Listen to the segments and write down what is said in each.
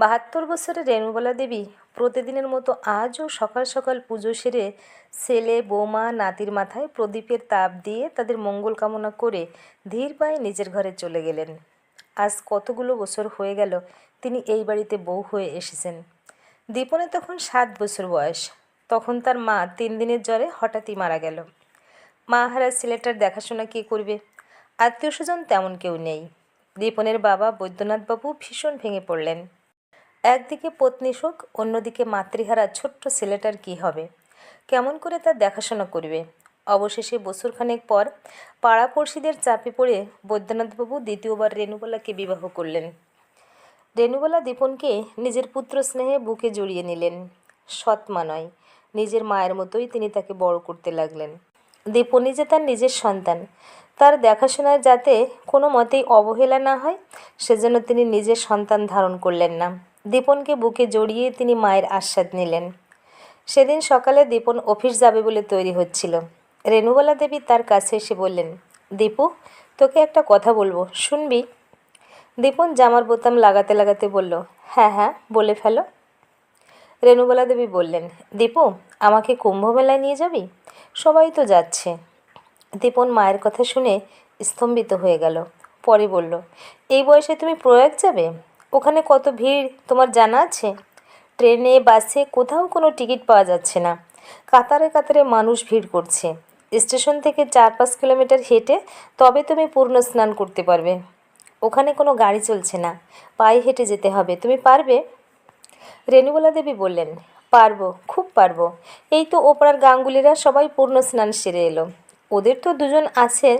বাহাত্তর বছরের রেণুবালা দেবী প্রতিদিনের মতো আজও সকাল সকাল পুজো সেরে ছেলে, বৌমা, নাতির মাথায় প্রদীপের তাপ দিয়ে তাদের মঙ্গল কামনা করে ধীর পায়ে নিজের ঘরে চলে গেলেন। আজ কতগুলো বছর হয়ে গেল তিনি এই বাড়িতে বউ হয়ে এসেছেন। দীপনে তখন সাত বছর বয়স। তখন তার মা তিন দিনের জ্বরে হঠাৎই মারা গেল। মা হারা ছেলেটার দেখাশোনা কে করবে? আত্মীয় স্বজন তেমন কেউ নেই। দীপনের বাবা বৈদ্যনাথবাবু ভীষণ ভেঙে পড়লেন। একদিকে পত্নী শোক অন্যদিকে মাতৃহারা ছোট্ট ছেলেটার কি হবে? কেমন করে তার দেখাশোনা করবে? অবশেষে বছরখানেক পর পাড়াপড়শিদের চাপে পড়ে বৈদ্যনাথবাবু দ্বিতীয়বার রেণুবালাকে বিবাহ করলেন। রেণুবালা দীপনকে নিজের পুত্র স্নেহে বুকে জড়িয়ে নিলেন। সৎমা নয়, নিজের মায়ের মতোই তিনি তাকে বড় করতে লাগলেন। দীপনই যে তার নিজের সন্তান, তার দেখাশোনায় যাতে কোনো মতেই অবহেলা না হয়, সেজন্য তিনি নিজের সন্তান ধারণ করলেন না। দীপনকে বুকে জড়িয়ে তিনি মায়ের আশ্বাদ নিলেন। সেদিন সকালে দীপন অফিস যাবে বলে তৈরি হচ্ছিল। রেণুবালা দেবী তার কাছে এসে বললেন, দীপু, তোকে একটা কথা বলব, শুনবি? দীপন জামার বোতাম লাগাতে লাগাতে বলল হ্যাঁ হ্যাঁ বলে ফেলো। রেণুবালা দেবী বললেন, দীপু, আমাকে কুম্ভমেলায় নিয়ে যাবি? সবাই তো যাচ্ছে। দীপন মায়ের কথা শুনে স্তম্ভিত হয়ে গেল। পরে বলল, এই বয়সে তুমি প্রয়াগ যাবে? ওখানে কত ভিড় তোমার জানা আছে? ট্রেনে, বাসে কোথাও কোনো টিকিট পাওয়া যাচ্ছে না। কাতারে কাতারে মানুষ ভিড় করছে। স্টেশন থেকে চার পাঁচ কিলোমিটার হেঁটে তবে তুমি পূর্ণ স্নান করতে পারবে। ওখানে কোনো গাড়ি চলছে না। পায়ে হেঁটে যেতে হবে। তুমি পারবে? রেণুবালা দেবী বললেন, পারব, খুব পারব। এই তো ওপাড়ার গাঙ্গুলিরা সবাই পূর্ণ স্নান সেরে এলো। ওদের তো দুজন আছে,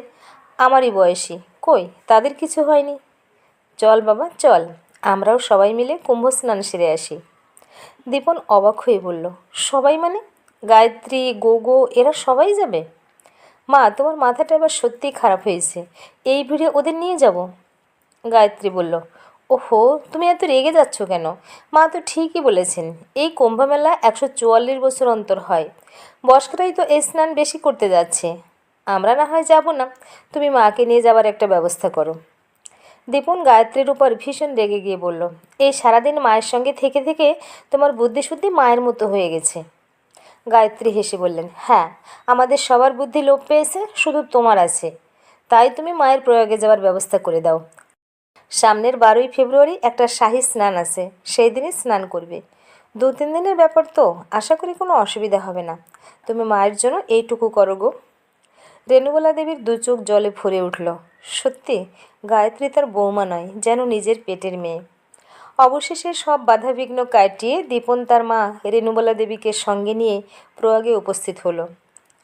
আমারই বয়সী। কই, তাদের কিছু হয়নি? চল বাবা, চল। আমরাও সবাই মিলে কুম্ভ স্নান সেরে আসি। দীপন অবাক হয়ে বলল, সবাই মানে? গায়ত্রী, গোগো, এরা সবাই যাবে? মা, তোমার মাথাটা এবার সত্যিই খারাপ হয়েছে। এই ভিড়ে ওদের নিয়ে যাব? গায়ত্রী বলল, ওহো, তুমি এত রেগে যাচ্ছ কেন? মা তো ঠিকই বলেছেন, এই কুম্ভমেলা একশো চুয়াল্লিশ বছর অন্তর হয়। বয়স্করাই তো এই স্নান বেশি করতে যাচ্ছে। আমরা না হয় যাব না। তুমি মাকে নিয়ে যাবার একটা ব্যবস্থা করো। দীপন গায়ত্রীর উপর ভীষণ রেগে গিয়ে বলল, এই সারাদিন মায়ের সঙ্গে থেকে থেকে তোমার বুদ্ধিশুদ্ধি মায়ের মতো হয়ে গেছে। গায়ত্রী হেসে বললেন হ্যাঁ আমাদের সবার বুদ্ধি লোপ পেয়েছে, শুধু তোমার আছে। তাই তুমি মায়ের প্রয়োগে যাওয়ার ব্যবস্থা করে দাও। সামনের বারোই ফেব্রুয়ারি একটা শাহী স্নান আছে, সেই দিনই স্নান করবে। দু তিন দিনের ব্যাপার তো, আশা করি কোনো অসুবিধা হবে না। তুমি মায়ের জন্য এইটুকু করো গো। রেণুবালা দেবীর দু চোখ জলে ভরে উঠল। সত্যি, গায়ত্রী তার বৌমা নয়, যেন নিজের পেটের মেয়ে। অবশেষে সব বাধাবিঘ্ন কাটিয়ে দীপন তার মা রেণুবলা দেবীকে সঙ্গে নিয়ে প্রয়াগে উপস্থিত হলো।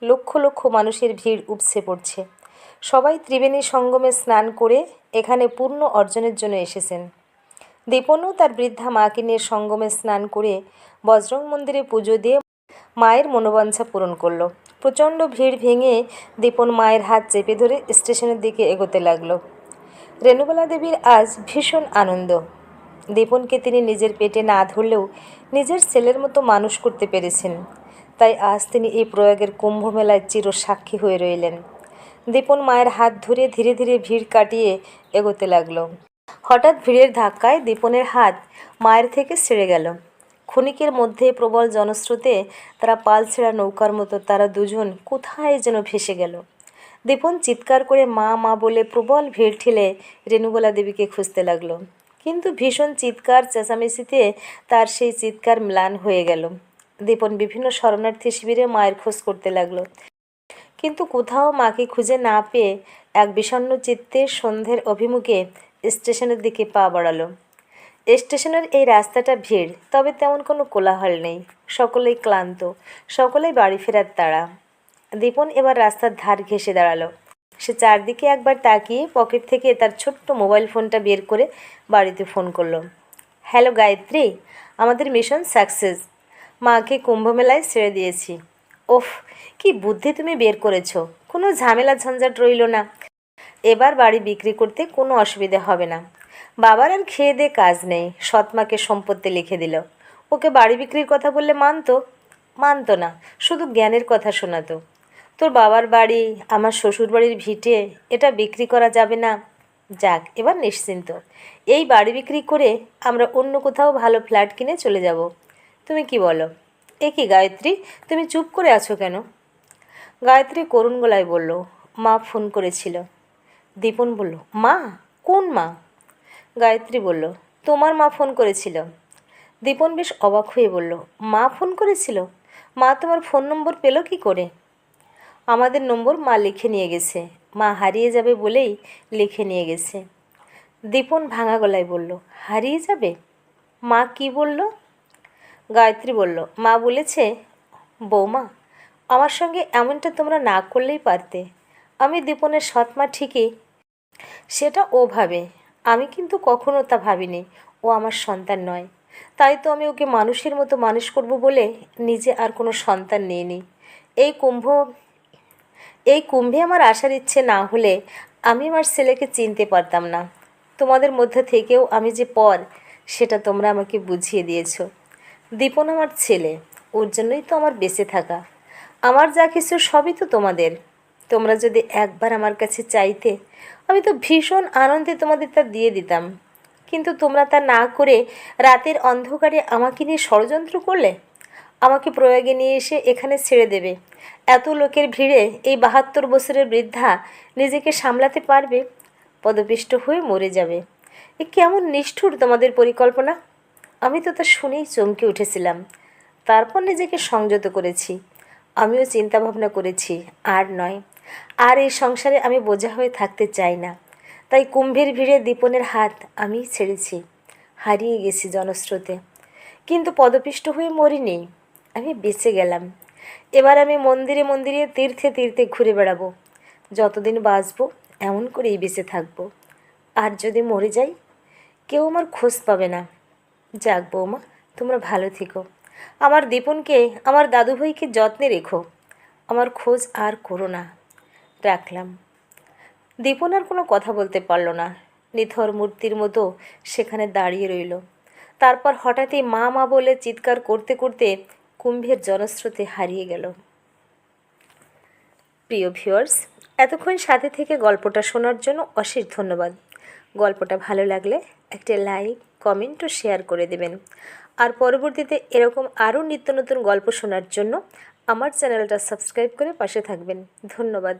লক্ষ লক্ষ মানুষের ভিড় উপসে পড়ছে। সবাই ত্রিবেণী সঙ্গমে স্নান করে এখানে পূর্ণ অর্জনের জন্য এসেছেন। দীপনও তার বৃদ্ধা মাকে নিয়ে সঙ্গমে স্নান করে বজরং মন্দিরে পুজো দিয়ে মায়ের মনোবাঞ্ছা পূরণ করল। প্রচণ্ড ভিড় ভেঙে দীপন মায়ের হাত চেপে ধরে স্টেশনের দিকে এগোতে লাগল। রেণুবালা দেবীর আজ ভীষণ আনন্দ। দীপনকে তিনি নিজের পেটে না ধরলেও নিজের ছেলের মতো মানুষ করতে পেরেছেন। তাই আজ তিনি এই প্রয়োগের কুম্ভ মেলায় চির সাক্ষী হয়ে রইলেন। দীপন মায়ের হাত ধরে ধীরে ধীরে ভিড় কাটিয়ে এগোতে লাগল। হঠাৎ ভিড়ের ধাক্কায় দীপনের হাত মায়ের থেকে ছেড়ে গেল। ক্ষণিকের মধ্যে প্রবল জনস্রোতে তারা পাল ছেঁড়া নৌকার মতো তারা দুজন কোথায় যেন ভেসে গেল। দীপন চিৎকার করে মা মা বলে প্রবল ভিড় ঠেলে রেণুগোলা দেবীকে খুঁজতে লাগল। কিন্তু ভীষণ চিৎকার চেঁচামেচিতে তার সেই চিৎকার ম্লান হয়ে গেল। দীপন বিভিন্ন শরণার্থী শিবিরে মায়ের খোঁজ করতে লাগল। কিন্তু কোথাও মাকে খুঁজে না পেয়ে এক বিষণ্ণ চিত্তে সন্ধ্যের অভিমুখে স্টেশনের দিকে পা বাড়ালো। স্টেশনের এই রাস্তাটা ভিড়, তবে তেমন কোনো কোলাহল নেই। সকলেই ক্লান্ত, সকলেই বাড়ি ফেরার তাড়া। দীপন এবার রাস্তার ধার ঘেঁষে দাঁড়াল। সে চারদিকে একবার তাকিয়ে পকেট থেকে তার ছোট্ট মোবাইল ফোনটা বের করে বাড়িতে ফোন করল। হ্যালো গায়ত্রী, আমাদের মিশন সাকসেস। মাকে কুম্ভমেলায় ছেড়ে দিয়েছি। ওফ, কি বুদ্ধি তুমি বের করেছ। কোনো ঝামেলা ঝঞ্ঝাট রইল না। এবার বাড়ি বিক্রি করতে কোনো অসুবিধা হবে না। বাবার আর খেয়ে দে কাজ নেই। সৎমাকে সম্পত্তি লিখে দিল। ওকে বাড়ি বিক্রির কথা বললে মানতো? মানতো না। শুধু জ্ঞানের কথা শোনাতো। তোর বাবার বাড়ি, আমার শ্বশুর বাড়ির ভিটে, এটা বিক্রি করা যাবে না। যাক, এবার নিশ্চিন্ত। এই বাড়ি বিক্রি করে আমরা অন্য কোথাও ভালো ফ্ল্যাট কিনে চলে যাব। তুমি কি বলো? এ কি গায়ত্রী? তুমি চুপ করে আছো কেন? গায়ত্রী করুণ গলায় বলল, মা ফোন করেছিল। দীপন বলল, মা? কোন মা? গায়ত্রী বলল, তোমার মা ফোন করেছিল। দীপন বেশ অবাক হয়ে বলল, মা ফোন করেছিল? মা তোমার ফোন নম্বর পেল কি করে? আমাদের নম্বর মা লিখে নিয়ে গেছে। মা হারিয়ে যাবে বলেই লিখে নিয়ে গেছে। দীপন ভাঙা গলায় বলল, হারিয়ে যাবে? মা কি বলল? গায়ত্রী বলল, মা বলেছে, বৌমা, আমার সঙ্গে এমনটা তোমরা না করলেই পারতে। আমি দীপনের সৎ মা ঠিকই, সেটা ও ভাবে। আমি কিন্তু কখনো তা ভাবিনি। ও আমার সন্তান নয়। তাই তো আমি ওকে মানুষের মতো মানুষ করব বলে নিজে আর কোনো সন্তান নিইনি। এই কুম্ভ, এই কুম্ভে আমার আসার ইচ্ছে না হলে আমি আমার ছেলেকে চিনতে পারতাম না। তোমাদের মধ্যে থেকেও আমি যে পর, সেটা তোমরা আমাকে বুঝিয়ে দিয়েছ। দীপন আমার ছেলে, ওর জন্যই তো আমার বেঁচে থাকা। আমার যা কিছু সবই তো তোমাদের। তোমরা যদি একবার আমার কাছে চাইতে, আমি তো ভীষণ আনন্দে তোমাদের তা দিয়ে দিতাম। কিন্তু তোমরা তা না করে রাতের অন্ধকারে আমাকে নিয়ে ষড়যন্ত্র করলে? আমাকে প্রয়োগে নিয়ে এসে এখানে ছেড়ে দেবে। এত লোকের ভিড়ে এই বাহাত্তর বছরের বৃদ্ধা নিজেকে সামলাতে পারবে? পদপিষ্ট হয়ে মরে যাবে। এ কেমন নিষ্ঠুর তোমাদের পরিকল্পনা? আমি তো তা শুনেই চমকে উঠেছিলাম। তারপর নিজেকে সংযত করেছি। আমিও চিন্তা ভাবনা করেছি, আর নয়। আর এই সংসারে আমি বোঝা হয়ে থাকতে চাই না। তাই কুম্ভের ভিড়ে দীপনের হাত আমি ছেড়েছি, হারিয়ে গেছি জনস্রোতে। কিন্তু পদপিষ্ট হয়ে মরিনি, আমি বেঁচে গেলাম। এবার আমি মন্দিরে মন্দিরে তীর্থে তীর্থে ঘুরে বেড়াবো। যতদিন বাঁচবো, এমন করেই বেঁচে থাকব। আর যদি মরে যাই, কেউ আমার খোঁজ পাবে না। যাক বৌমা, তোমরা ভালো থেকো। আমার দীপনকে, আমার দাদুভাইকে যত্নে রেখো। আমার খোঁজ আর করো না। রাখলাম। দীপন আর কোনো কথা বলতে পারল না। নিথর মূর্তির মতো সেখানে দাঁড়িয়ে রইল। তারপর হঠাৎই মা মা বলে চিৎকার করতে করতে কুম্ভের জনস্রোতে হারিয়ে গেল। প্রিয় ভিউয়ার্স, এতক্ষণ সাথে থেকে গল্পটা শোনার জন্য অশেষ ধন্যবাদ। গল্পটা ভালো লাগলে একটা লাইক, কমেন্ট ও শেয়ার করে দেবেন। আর পরবর্তীতে এরকম আরও নিত্য নতুন গল্প শোনার জন্য আমার চ্যানেলটা সাবস্ক্রাইব করে পাশে থাকবেন। ধন্যবাদ।